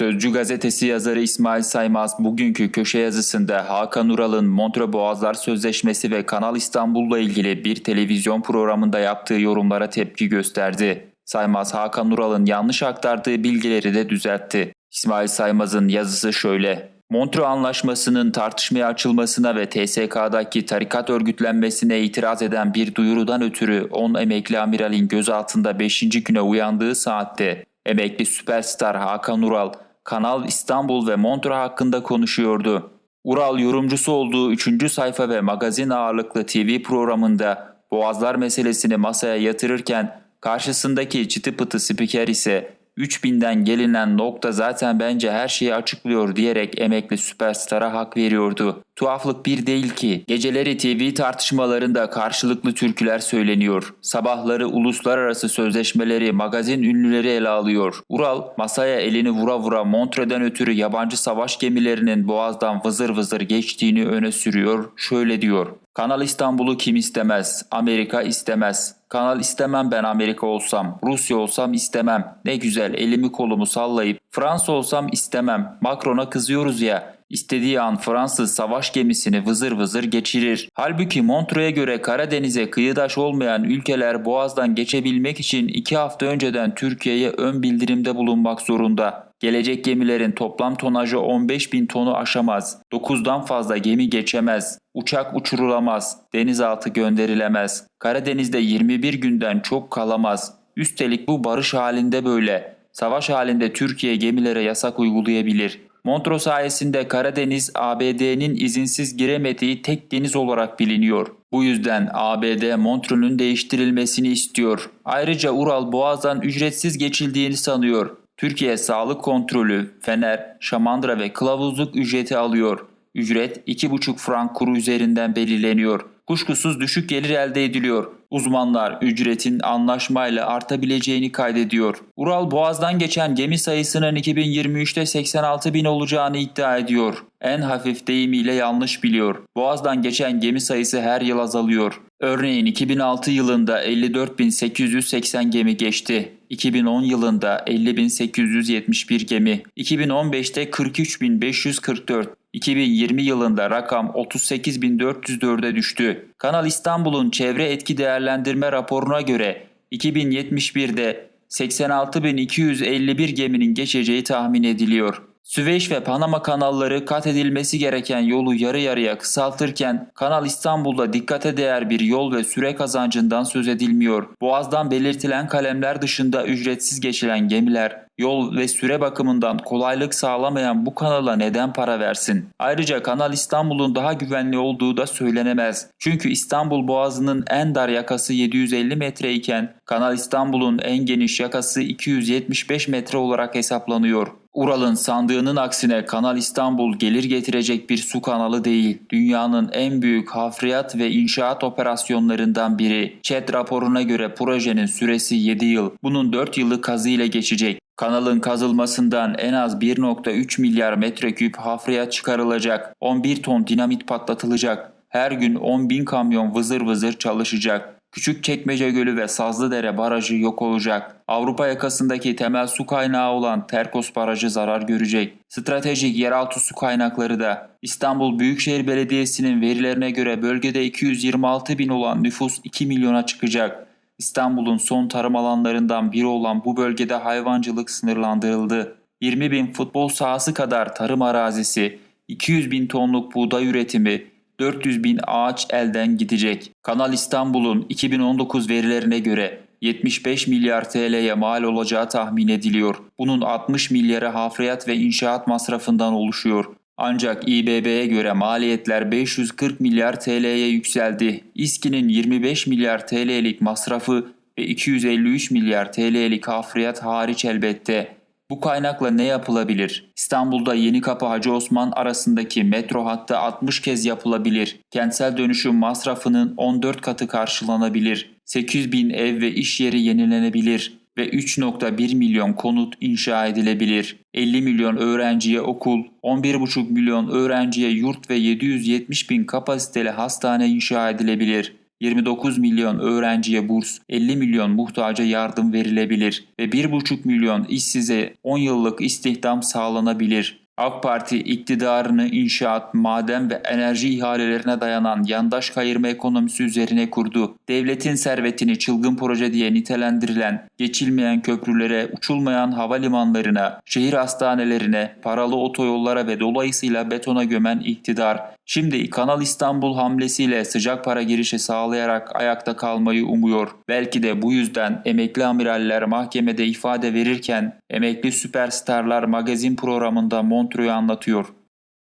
Sözcü gazetesi yazarı İsmail Saymaz bugünkü köşe yazısında Hakan Ural'ın Montre Boğazlar Sözleşmesi ve Kanal İstanbul'la ilgili bir televizyon programında yaptığı yorumlara tepki gösterdi. Saymaz Hakan Ural'ın yanlış aktardığı bilgileri de düzeltti. İsmail Saymaz'ın yazısı şöyle. Montreux Anlaşması'nın tartışmaya açılmasına ve TSK'daki tarikat örgütlenmesine itiraz eden bir duyurudan ötürü 10 emekli amiralin gözaltında 5. güne uyandığı saatte emekli süperstar Hakan Ural, Kanal İstanbul ve Montreux hakkında konuşuyordu. Ural yorumcusu olduğu 3. sayfa ve magazin ağırlıklı TV programında Boğazlar meselesini masaya yatırırken karşısındaki çıtı pıtı spiker ise 3000'den gelinen nokta zaten bence her şeyi açıklıyor diyerek emekli süperstara hak veriyordu. Tuhaflık bir değil ki. Geceleri TV tartışmalarında karşılıklı türküler söyleniyor. Sabahları uluslararası sözleşmeleri, magazin ünlüleri ele alıyor. Ural masaya elini vura vura Montre'den ötürü yabancı savaş gemilerinin boğazdan vızır vızır geçtiğini öne sürüyor. Şöyle diyor. Kanal İstanbul'u kim istemez? Amerika istemez. Kanal istemem ben Amerika olsam. Rusya olsam istemem. Ne güzel elimi kolumu sallayıp Fransa olsam istemem. Macron'a kızıyoruz ya. İstediği an Fransız savaş gemisini vızır vızır geçirir. Halbuki Montreux'e göre Karadeniz'e kıyıdaş olmayan ülkeler Boğaz'dan geçebilmek için iki hafta önceden Türkiye'ye ön bildirimde bulunmak zorunda. Gelecek gemilerin toplam tonajı 15 bin tonu aşamaz. 9'dan fazla gemi geçemez. Uçak uçurulamaz. Denizaltı gönderilemez. Karadeniz'de 21 günden çok kalamaz. Üstelik bu barış halinde böyle. Savaş halinde Türkiye gemilere yasak uygulayabilir. Montreux sayesinde Karadeniz ABD'nin izinsiz giremediği tek deniz olarak biliniyor. Bu yüzden ABD Montreux'un değiştirilmesini istiyor. Ayrıca Ural Boğaz'dan ücretsiz geçildiğini sanıyor. Türkiye sağlık kontrolü, fener, şamandıra ve kılavuzluk ücreti alıyor. Ücret 2,5 frank kuru üzerinden belirleniyor. Kuşkusuz düşük gelir elde ediliyor. Uzmanlar ücretin anlaşmayla artabileceğini kaydediyor. Ural Boğaz'dan geçen gemi sayısının 2023'te 86 bin olacağını iddia ediyor. En hafif deyimiyle yanlış biliyor. Boğaz'dan geçen gemi sayısı her yıl azalıyor. Örneğin 2006 yılında 54.880 gemi geçti. 2010 yılında 50.871 gemi. 2015'te 43.544. 2020 yılında rakam 38.404'e düştü. Kanal İstanbul'un çevre etki değerlendirme raporuna göre 2071'de 86.251 geminin geçeceği tahmin ediliyor. Süveyş ve Panama kanalları kat edilmesi gereken yolu yarı yarıya kısaltırken Kanal İstanbul'da dikkate değer bir yol ve süre kazancından söz edilmiyor. Boğaz'dan belirtilen kalemler dışında ücretsiz geçilen gemiler yol ve süre bakımından kolaylık sağlamayan bu kanala neden para versin? Ayrıca Kanal İstanbul'un daha güvenli olduğu da söylenemez. Çünkü İstanbul Boğazı'nın en dar yakası 750 metre iken Kanal İstanbul'un en geniş yakası 275 metre olarak hesaplanıyor. Ural'ın sandığının aksine Kanal İstanbul gelir getirecek bir su kanalı değil. Dünyanın en büyük hafriyat ve inşaat operasyonlarından biri. ÇED raporuna göre projenin süresi 7 yıl. Bunun 4 yılı kazı ile geçecek. Kanalın kazılmasından en az 1.3 milyar metreküp hafriyat çıkarılacak. 11 ton dinamit patlatılacak. Her gün 10 bin kamyon vızır vızır çalışacak. Küçükçekmece Gölü ve Sazlıdere Barajı yok olacak. Avrupa yakasındaki temel su kaynağı olan Terkos Barajı zarar görecek. Stratejik yeraltı su kaynakları da İstanbul Büyükşehir Belediyesi'nin verilerine göre bölgede 226 bin olan nüfus 2 milyona çıkacak. İstanbul'un son tarım alanlarından biri olan bu bölgede hayvancılık sınırlandırıldı. 20 bin futbol sahası kadar tarım arazisi, 200 bin tonluk buğday üretimi, 400 bin ağaç elden gidecek. Kanal İstanbul'un 2019 verilerine göre 75 milyar TL'ye mal olacağı tahmin ediliyor. Bunun 60 milyarı hafriyat ve inşaat masrafından oluşuyor. Ancak İBB'ye göre maliyetler 540 milyar TL'ye yükseldi. İSKİ'nin 25 milyar TL'lik masrafı ve 253 milyar TL'lik hafriyat hariç elbette. Bu kaynakla ne yapılabilir? İstanbul'da Yeni Kapı Hacı Osman arasındaki metro hattı 60 kez yapılabilir. Kentsel dönüşüm masrafının 14 katı karşılanabilir. 800 bin ev ve iş yeri yenilenebilir ve 3.1 milyon konut inşa edilebilir. 50 milyon öğrenciye okul, 11,5 milyon öğrenciye yurt ve 770 bin kapasiteli hastane inşa edilebilir. 29 milyon öğrenciye burs, 50 milyon muhtaca yardım verilebilir ve 1,5 milyon işsize 10 yıllık istihdam sağlanabilir. AK Parti iktidarını inşaat, maden ve enerji ihalelerine dayanan yandaş kayırma ekonomisi üzerine kurdu. Devletin servetini çılgın proje diye nitelendirilen, geçilmeyen köprülere, uçulmayan havalimanlarına, şehir hastanelerine, paralı otoyollara ve dolayısıyla betona gömen iktidar, şimdi Kanal İstanbul hamlesiyle sıcak para girişi sağlayarak ayakta kalmayı umuyor. Belki de bu yüzden emekli amiraller mahkemede ifade verirken emekli süperstarlar magazin programında Montreux'u anlatıyor.